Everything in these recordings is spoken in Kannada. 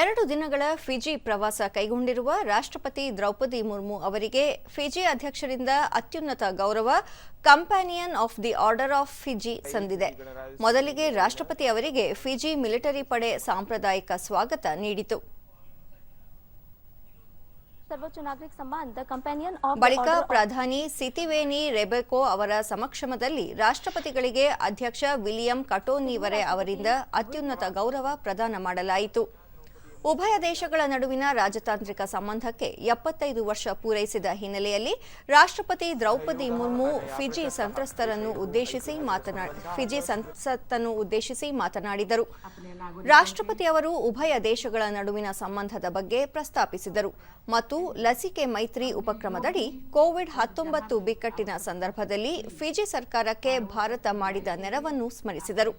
ಎರಡು ದಿನಗಳ ಫಿಜಿ ಪ್ರವಾಸ ಕೈಗೊಂಡಿರುವ ರಾಷ್ಟ್ರಪತಿ ದ್ರೌಪದಿ ಮುರ್ಮು ಅವರಿಗೆ ಫಿಜಿ ಅಧ್ಯಕ್ಷರಿಂದ ಅತ್ಯುನ್ನತ ಗೌರವ companion of the order of Fiji ಸಂದಿದೆ. ಮೊದಲಿಗೆ ರಾಷ್ಟ್ರಪತಿ ಅವರಿಗೆ ಫಿಜಿ ಮಿಲಿಟರಿ ಪಡೆ ಸಾಂಪ್ರದಾಯಿಕ ಸ್ವಾಗತ ನೀಡಿತು. ಬಳಿಕ ಪ್ರಧಾನಿ ಸಿತಿವೇನಿ ರೆಬೆಕೊ ಅವರ ಸಮಕ್ಷಮದಲ್ಲಿ ರಾಷ್ಟ್ರಪತಿಗಳಿಗೆ ಅಧ್ಯಕ್ಷ ವಿಲಿಯಂ ಕಟೋನಿವರೆ ಅವರಿಂದ ಅತ್ಯುನ್ನತ ಗೌರವ ಪ್ರದಾನ ಮಾಡಲಾಯಿತು. ಉಭಯ ದೇಶಗಳ ನಡುವಿನ ರಾಜತಾಂತ್ರಿಕ ಸಂಬಂಧಕ್ಕೆ ಎಪ್ಪತ್ತೈದು ವರ್ಷ ಪೂರೈಸಿದ ಹಿನ್ನೆಲೆಯಲ್ಲಿ ರಾಷ್ಟ್ರಪತಿ ದ್ರೌಪದಿ ಮುರ್ಮು ಫಿಜಿ ಸಂತ್ರಸ್ತರನ್ನು ಉದ್ದೇಶಿಸಿ ಫಿಜಿ ಸಂಸತ್ತನ್ನು ಉದ್ದೇಶಿಸಿ ಮಾತನಾಡಿದರು. ರಾಷ್ಟ್ರಪತಿ ಅವರು ಉಭಯ ದೇಶಗಳ ನಡುವಿನ ಸಂಬಂಧದ ಬಗ್ಗೆ ಪ್ರಸ್ತಾಪಿಸಿದರು ಮತ್ತು ಲಸಿಕೆ ಮೈತ್ರಿ ಉಪಕ್ರಮದಡಿ ಕೋವಿಡ್ ಹತ್ತೊಂಬತ್ತು ಬಿಕ್ಕಟ್ಟಿನ ಸಂದರ್ಭದಲ್ಲಿ ಫಿಜಿ ಸರ್ಕಾರಕ್ಕೆ ಭಾರತ ಮಾಡಿದ ನೆರವನ್ನು ಸ್ಮರಿಸಿದರು.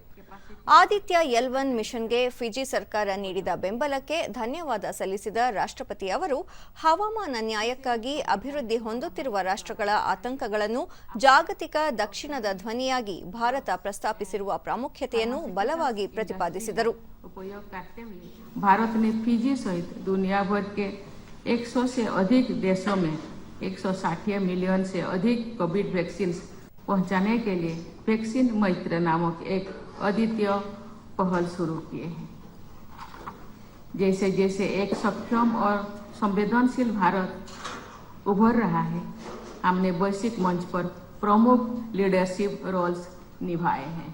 ಆದಿತ್ಯ ಎಲ್ ಒನ್ ಮಿಷನ್ಗೆ ಫಿಜಿ ಸರ್ಕಾರ ನೀಡಿದ ಬೆಂಬಲಕ್ಕೆ ಧನ್ಯವಾದ ಸಲ್ಲಿಸಿದ ರಾಷ್ಟ್ರಪತಿ ಅವರು ಹವಾಮಾನ ನ್ಯಾಯಕ್ಕಾಗಿ ಅಭಿವೃದ್ಧಿ ಹೊಂದುತ್ತಿರುವ ರಾಷ್ಟ್ರಗಳ ಆತಂಕಗಳನ್ನು ಜಾಗತಿಕ ದಕ್ಷಿಣದ ಧ್ವನಿಯಾಗಿ ಭಾರತ ಪ್ರಸ್ತಾಪಿಸಿರುವ ಪ್ರಾಮುಖ್ಯತೆಯನ್ನು ಬಲವಾಗಿ ಪ್ರತಿಪಾದಿಸಿದರು उपयोग करते हुए भारत ने फिजी सहित दुनिया भर के 100 से अधिक देशों में 160 मिलियन से अधिक कोविड वैक्सीन पहुंचाने के लिए वैक्सीन मैत्र नामक एक अद्वितीय पहल शुरू किए हैं। जैसे जैसे एक सक्षम और संवेदनशील भारत उभर रहा है, हमने वैश्विक मंच पर प्रमुख लीडरशिप रोल्स निभाए हैं।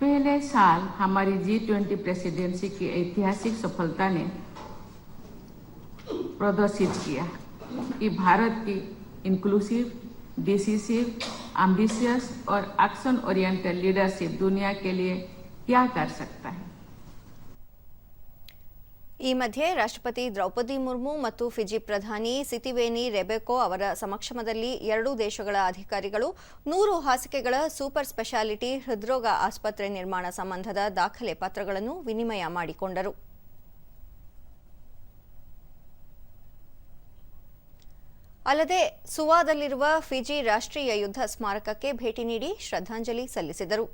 पहले साल हमारी जी ट्वेंटी प्रेसिडेंसी की ऐतिहासिक सफलता ने प्रदर्शित किया कि भारत की इंक्लूसिव डिसिसिव एम्बिशियस और एक्शन ओरिएंटेड लीडरशिप दुनिया के लिए क्या कर सकता है ಈ ಮಧ್ಯೆ ರಾಷ್ಟ್ರಪತಿ ದ್ರೌಪದಿ ಮುರ್ಮು ಮತ್ತು ಫಿಜಿ ಪ್ರಧಾನಿ ಸಿತಿವೇನಿ ರೆಬೆಕೋ ಅವರ ಸಮಕ್ಷಮದಲ್ಲಿ ಎರಡೂ ದೇಶಗಳ ಅಧಿಕಾರಿಗಳು ನೂರು ಹಾಸಿಗೆಗಳ ಸೂಪರ್ ಸ್ಪೆಷಾಲಿಟಿ ಹೃದ್ರೋಗ ಆಸ್ಪತ್ರೆ ನಿರ್ಮಾಣ ಸಂಬಂಧದ ದಾಖಲೆ ಪತ್ರಗಳನ್ನು ವಿನಿಮಯ ಮಾಡಿಕೊಂಡರು ಅಲ್ಲದೆ ಸುವಾದಲ್ಲಿರುವ ಫಿಜಿ ರಾಷ್ಟ್ರೀಯ ಯುದ್ಧ ಸ್ಮಾರಕಕ್ಕೆ ಭೇಟಿ ನೀಡಿ ಶ್ರದ್ಧಾಂಜಲಿ ಸಲ್ಲಿಸಿದರು.